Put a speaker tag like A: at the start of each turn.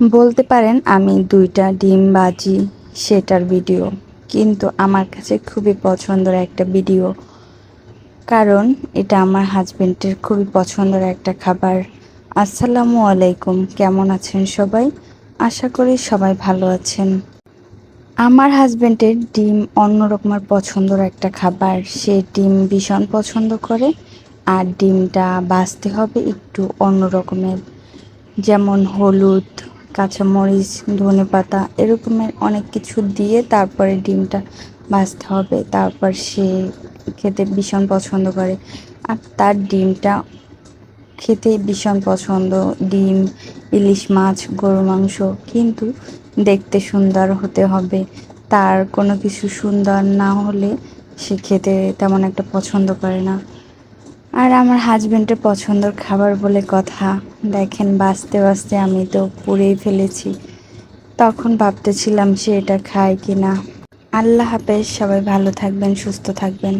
A: বলতে পারেন আমি দুইটা ডিম বাজি সেটার ভিডিও, কিন্তু আমার কাছে খুবই পছন্দের একটা ভিডিও। কারণ এটা আমার হাজবেন্ডের খুবই পছন্দের একটা খাবার। আসসালামু আলাইকুম, কেমন আছেন সবাই? আশা করি সবাই ভালো আছেন। আমার হাজবেন্ডের ডিম অন্য রকমের পছন্দের একটা খাবার। সে ডিম ভীষণ পছন্দ করে, আর ডিমটা বাছতে হবে একটু অন্য রকমের। যেমন হলুদ কাঁচামরিচ, ধনে পাতা এরকমের অনেক কিছু দিয়ে তারপরে ডিমটা ভাজতে হবে। তারপর সে খেতে ভীষণ পছন্দ করে। আর তার ডিমটা খেতে ভীষণ পছন্দ। ডিম, ইলিশ মাছ গরু মাংস কিন্তু দেখতে সুন্দর হতে হবে। তার কোনো কিছু সুন্দর না হলে সে খেতে তেমন একটা পছন্দ করে না। আর আমার হাজব্যান্ডের পছন্দের খাবার বলে কথা। দেখেন, বাঁচতে বাঁচতে আমি তো পুড়েই ফেলেছি। তখন ভাবতেছিলাম সে এটা খায় কি না আল্লাহ হাফেজ, সবাই ভালো থাকবেন, সুস্থ থাকবেন।